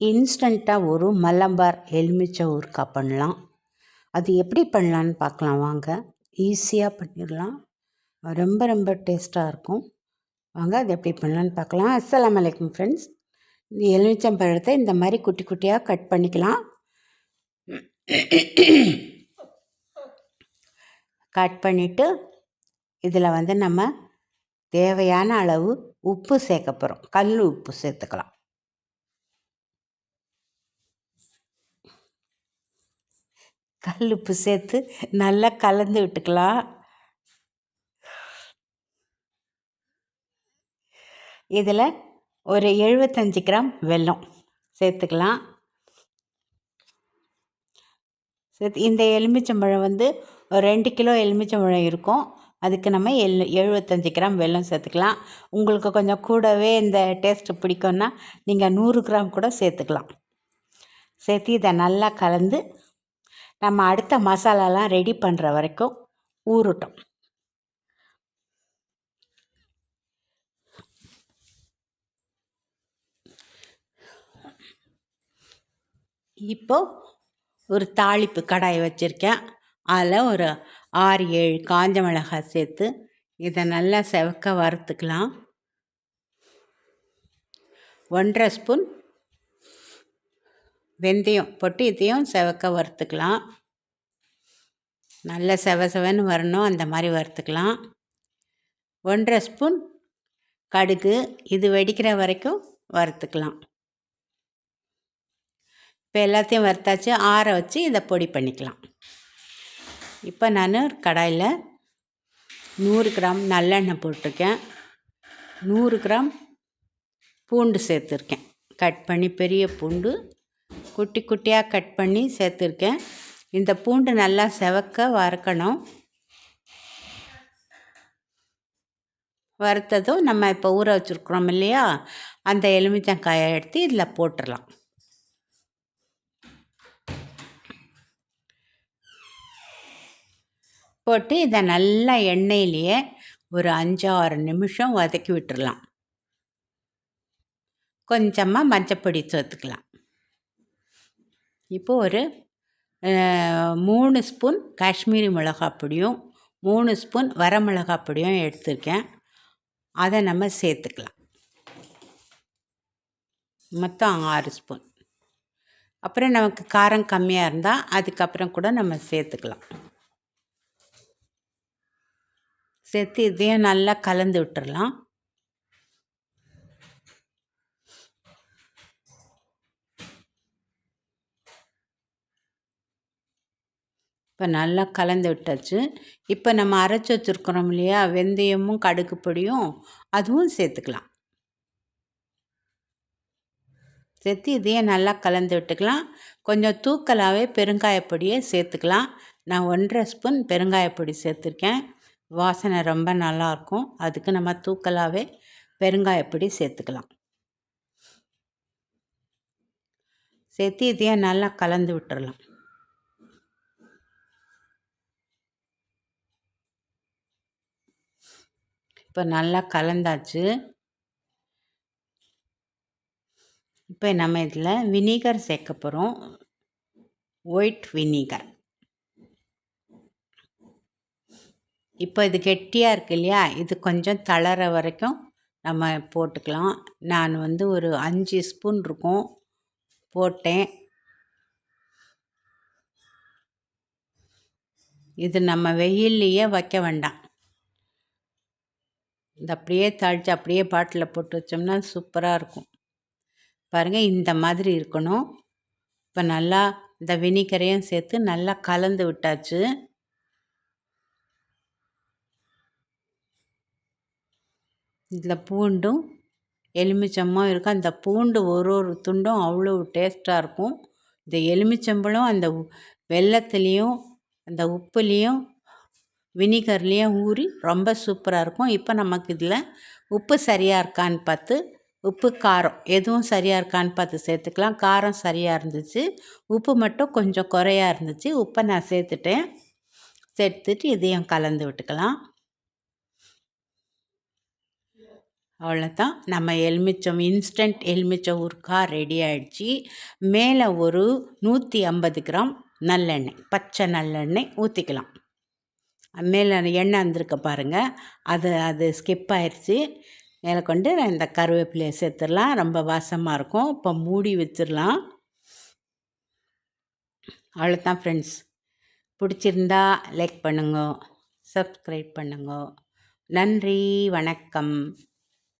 இன்ஸ்டண்ட்டாக ஒரு மலம்பார் எலுமிச்சை ஊறுக்காய் பண்ணலாம். அது எப்படி பண்ணலான்னு பார்க்கலாம் வாங்க. ஈஸியாக பண்ணிடலாம். ரொம்ப ரொம்ப டேஸ்ட்டாக இருக்கும். வாங்க அது எப்படி பண்ணலான்னு பார்க்கலாம். அஸ்லாம் வலைக்கம் ஃப்ரெண்ட்ஸ் இந்த எலுமிச்சம்பழத்தை இந்த மாதிரி குட்டி குட்டியாக கட் பண்ணிக்கலாம். கட் பண்ணிவிட்டு இதில் வந்து நம்ம தேவையான அளவு உப்பு சேர்க்க போகிறோம். கல் உப்பு சேர்த்துக்கலாம். கல் உப்பு சேர்த்து நல்லா கலந்து விட்டுக்கலாம். இதில் ஒரு எழுபத்தஞ்சி கிராம் வெல்லம் சேர்த்துக்கலாம். சேர்த்து இந்த எலுமிச்சம்பழம் வந்து ஒரு ரெண்டு கிலோ எலுமிச்சம்பழம் இருக்கும். அதுக்கு நம்ம எல் எழுபத்தஞ்சி கிராம் வெல்லம் சேர்த்துக்கலாம். உங்களுக்கு கொஞ்சம் கூடவே இந்த டேஸ்ட்டு பிடிக்கும்னா நீங்கள் நூறு கிராம் கூட சேர்த்துக்கலாம். சேர்த்து இதை நல்லா கலந்து நம்ம அடுத்த மசாலாலாம் ரெடி பண்ணுற வரைக்கும் ஊறட்டும். இப்போது ஒரு தாளிப்பு கடாய் வச்சுருக்கேன். அதில் ஒரு ஆறு ஏழு காஞ்ச மிளகாய் சேர்த்து இதை நல்லா செவக்க வறுத்துக்கலாம். ஒன்றரை ஸ்பூன் வெந்தயம் பொட்டியத்தையும் இதையும் செவக்க வறுத்துக்கலாம். நல்ல செவ செவன்னு வரணும் அந்த மாதிரி வறுத்துக்கலாம். ஒன்றரை ஸ்பூன் கடுகு இது வெடிக்கிற வரைக்கும் வறுத்துக்கலாம். இப்போ எல்லாத்தையும் வறுத்தாச்சு ஆற வச்சு இதை பொடி பண்ணிக்கலாம். இப்போ நான் கடாயில் நூறு கிராம் நல்லெண்ணெய் போட்டிருக்கேன். நூறு கிராம் பூண்டு சேர்த்துருக்கேன். கட் பண்ணி பெரிய பூண்டு குட்டி குட்டியாக கட் பண்ணி சேர்த்துருக்கேன். இந்த பூண்டு நல்லா செவக்க வறுக்கணும். வறுத்ததும் நம்ம இப்போ ஊற வச்சுருக்குறோம் இல்லையா? அந்த எலுமிச்சங்காயை எடுத்து இதில் போட்டுடலாம் போட்டு இதை நல்லா எண்ணெயிலேயே ஒரு அஞ்சாறு நிமிஷம் வதக்கி விட்டுடலாம் கொஞ்சமாக மஞ்சப்பொடி சேர்த்துக்கலாம். இப்போது ஒரு மூணு ஸ்பூன் காஷ்மீரி மிளகாய் பொடியும் மூணு ஸ்பூன் வரமிளகாய் பொடியும் எடுத்திருக்கேன். அதை நம்ம சேர்த்துக்கலாம். மொத்தம் ஆறு ஸ்பூன். அப்புறம் நமக்கு காரம் கம்மியாக இருந்தால் அதுக்கப்புறம் கூட நம்ம சேர்த்துக்கலாம். சேர்த்து இதையும் நல்லா கலந்து விட்டுறலாம். இப்போ நல்லா கலந்து விட்டாச்சு. இப்போ நம்ம அரைச்சி வச்சுருக்குறோம் இல்லையா? வெந்தயமும் கடுகு பொடியும் அதுவும் சேர்த்துக்கலாம். சேர்த்து இதையே நல்லா கலந்து விட்டுக்கலாம். கொஞ்சம் தூக்கலாகவே பெருங்காயப்பொடியை சேர்த்துக்கலாம். நான் ஒன்றரை ஸ்பூன் பெருங்காயப்பொடி சேர்த்துருக்கேன். வாசனை ரொம்ப நல்லாயிருக்கும் அதுக்கு நம்ம தூக்கலாகவே பெருங்காயப்பொடி சேர்த்துக்கலாம். சேர்த்து இதையே நல்லா கலந்து விட்டுறலாம். இப்போ நல்லா கலந்தாச்சு. இப்போ நம்ம இதில் வினிகர் சேர்க்க போகிறோம் ஒயிட் வினிகர். இப்போ இது கெட்டியாக இருக்கு இல்லையா? இது கொஞ்சம் தளர வரைக்கும் நம்ம போட்டுக்கலாம். நான் வந்து ஒரு அஞ்சு ஸ்பூன் இருக்கும். போட்டேன். இது நம்ம வெயில்லையே வைக்க வேண்டாம். இந்த அப்படியே தாளித்து அப்படியே பாட்டில் போட்டு வச்சோம்னா சூப்பராக இருக்கும். பாருங்கள் இந்த மாதிரி இருக்கணும். இப்போ நல்லா இந்த வினிகரையும் சேர்த்து நல்லா கலந்து விட்டாச்சு. இதில் பூண்டும் எலுமிச்சமும் இருக்கும். அந்த பூண்டு ஒரு ஒரு துண்டும் அவ்வளோ டேஸ்ட்டாக இருக்கும். இந்த எலுமிச்சம்பழம் அந்த வெள்ளத்துலேயும் அந்த உப்புலேயும் வினிகர்லேயே ஊறி ரொம்ப சூப்பராக இருக்கும். இப்போ நமக்கு இதில் உப்பு சரியாக இருக்கான்னு பார்த்து உப்பு காரம். எதுவும் சரியாக இருக்கான்னு பார்த்து சேர்த்துக்கலாம். காரம் சரியாக இருந்துச்சு. உப்பு மட்டும் கொஞ்சம் குறையாக இருந்துச்சு. உப்பை நான் சேர்த்துட்டேன். சேர்த்துட்டு இதையும் கலந்து விட்டுக்கலாம். அவ்வளோதான் நம்ம எலுமிச்சம் இன்ஸ்டன்ட் எலுமிச்சம் ஊறுக்கா ரெடி ஆகிடுச்சு மேலே ஒரு நூற்றி ஐம்பது கிராம் நல்லெண்ணெய் பச்சை நல்லெண்ணெய் ஊற்றிக்கலாம் மேலே எண்ணெய் வந்திருக்க பாருங்கள் அது அது ஸ்கிப் ஆயிடுச்சு மேலே கொண்டு இந்த கருவேப்பிலையை சேர்த்துடலாம். ரொம்ப வாசமாக இருக்கும். இப்போ மூடி வச்சிடலாம். அவ்வளோதான் ஃப்ரெண்ட்ஸ் பிடிச்சிருந்தா லைக் பண்ணுங்க. சப்ஸ்கிரைப் பண்ணுங்க. நன்றி. வணக்கம்.